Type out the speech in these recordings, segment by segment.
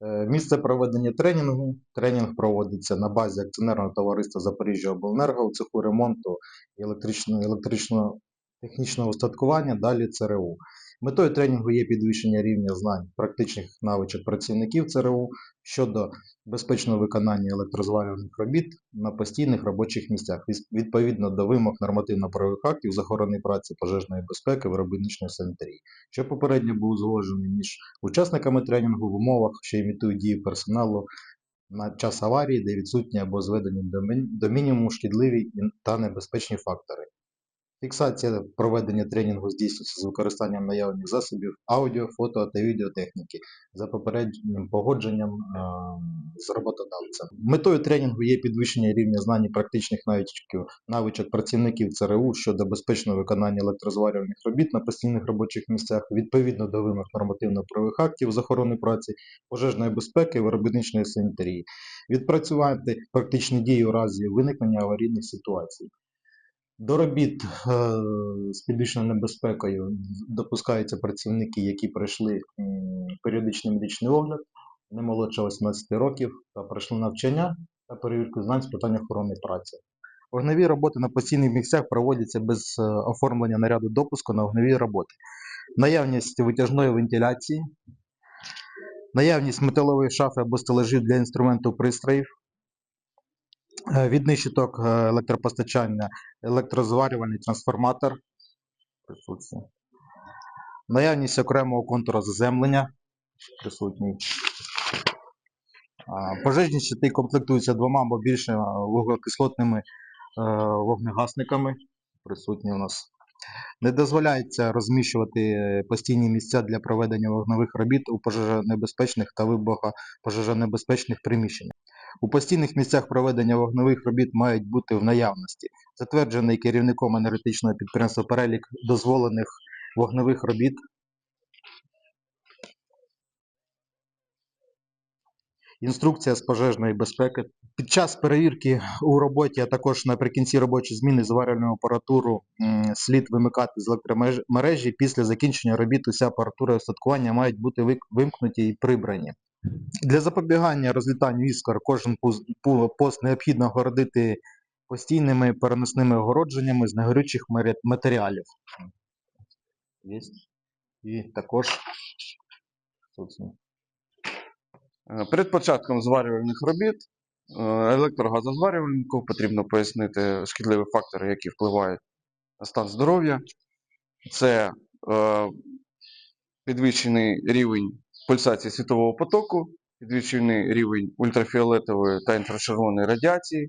Е, Місце проведення тренінгу. Тренінг проводиться на базі акціонерного товариства Запоріжжя Обленерго у цеху ремонту і електричного, електрично технічного устаткування, далі ЦРУ. Метою тренінгу є підвищення рівня знань практичних навичок працівників ЦРУ щодо безпечного виконання електрозварювальних робіт на постійних робочих місцях відповідно до вимог нормативно-правових актів з праці, пожежної безпеки, виробничної санітарії, що попередньо був узгоджений між учасниками тренінгу в умовах, що імітують дії персоналу на час аварії, де відсутні або зведені до мінімуму шкідливі та небезпечні фактори. Фіксація проведення тренінгу здійснюється з використанням наявних засобів аудіо, фото та відеотехніки за попереднім погодженням е, з роботодавцем. Метою тренінгу є підвищення рівня знань і практичних навичків, навичок працівників ЦРУ щодо безпечного виконання електрозварювальних робіт на постійних робочих місцях відповідно до вимог нормативно-правових актів з охорони праці, пожежної безпеки, виробничної санітарії, відпрацювати практичні дії у разі виникнення аварійних ситуацій. До робіт е, з підвищеною небезпекою допускаються працівники, які пройшли періодичний медичний огляд, не молодше 18 років та пройшли навчання та перевірку знань з питань охорони праці. Вогневі роботи на постійних місцях проводяться без е, оформлення наряду допуску на вогневі роботи. Наявність витяжної вентиляції, наявність металової шафи або стелажів для інструменту пристроїв, е, відний щиток е, електропостачання, електрозварювальний трансформатор, присутствує. наявність окремого контуру заземлення, присутній. Пожежні щити комплектуються двома або більше е, вуглекислотними вогнегасниками, присутні у нас. Не дозволяється розміщувати постійні місця для проведення вогневих робіт у пожежонебезпечних та вибухопожежонебезпечних приміщеннях. У постійних місцях проведення вогневих робіт мають бути в наявності. Затверджений керівником енергетичного підприємства перелік дозволених вогневих робіт. Інструкція з пожежної безпеки. Під час перевірки у роботі, а також наприкінці робочої зміни зварювальну апаратуру слід вимикати з електромережі. Після закінчення робіт уся апаратура і устаткування мають бути вимкнуті і прибрані. Для запобігання розлітанню іскор кожен пост необхідно огородити постійними переносними огородженнями з негорючих матеріалів. І також Е, Перед початком зварювальних робіт е, електрогазозварювальнику потрібно пояснити шкідливі фактори, які впливають на стан здоров'я. Це е, підвищений рівень пульсації світового потоку, підвищений рівень ультрафіолетової та інфрачервоної радіації,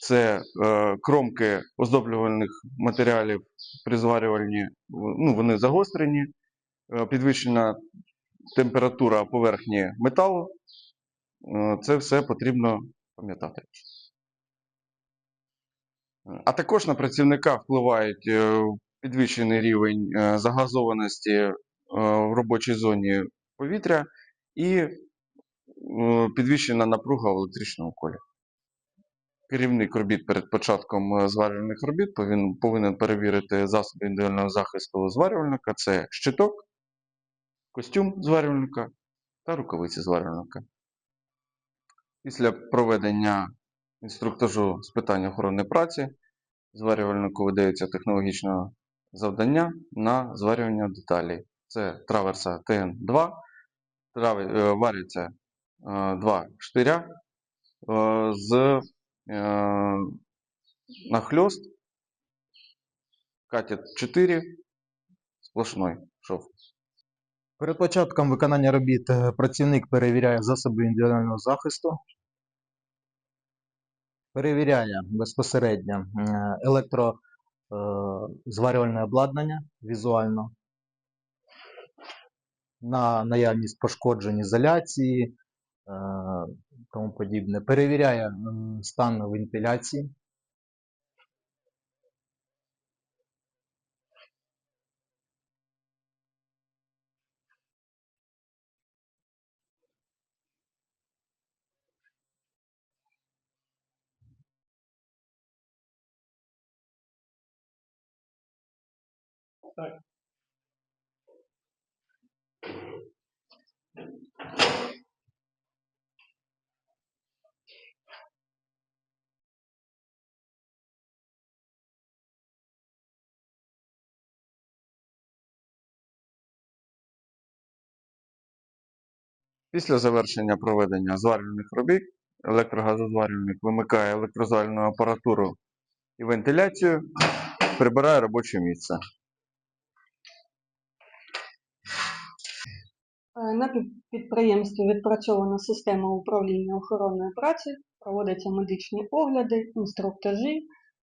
це е, кромки оздоблювальних матеріалів при зварювальні, ну, вони загострені, е, підвищена температура поверхні металу. Е, Це все потрібно пам'ятати. А також на працівника впливають е, підвищений рівень е, загазованості е, в робочій зоні повітря і е, підвищена напруга в електричному колі. Керівник робіт перед початком е, зварювальних робіт повинен, повинен перевірити засоби індивідуального захисту зварювальника. Це щиток, костюм зварювальника та рукавиці зварювальника. Після проведення інструктажу з питань охорони праці зварювальнику видається технологічне завдання на зварювання деталей. Це траверса ТН2, трави- е, варяться е, два штиря е, з е, нахльост. Катет 4 сплошной шов. Перед початком виконання робіт е, працівник перевіряє засоби індивідуального захисту, перевіряє безпосередньо електрозварювальне обладнання візуально на наявність пошкоджень ізоляції, е, тому подібне. Перевіряє стан вентиляції. Так. Після завершення проведення зварювальних робіт електрогазозварювальник вимикає електрозальну апаратуру і вентиляцію, прибирає робоче місце. На підприємстві відпрацьована система управління охоронної праці, проводяться медичні огляди, інструктажі,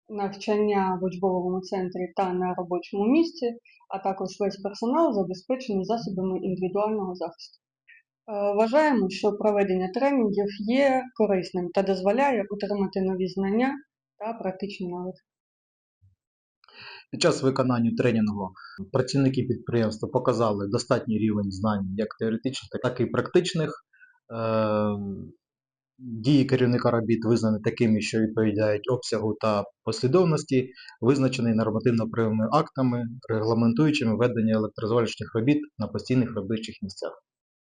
навчання в учбовому центрі та на робочому місці, а також весь персонал забезпечений засобами індивідуального захисту. Е, Вважаємо, що проведення тренінгів є корисним та дозволяє отримати нові знання та практичні навики. Під час виконання тренінгу працівники підприємства показали достатній рівень знань як теоретичних, так і практичних. Е, Дії керівника робіт визнані такими, що відповідають обсягу та послідовності, визначений нормативно-правовими актами, регламентуючими ведення електрозварювальних робіт на постійних робочих місцях.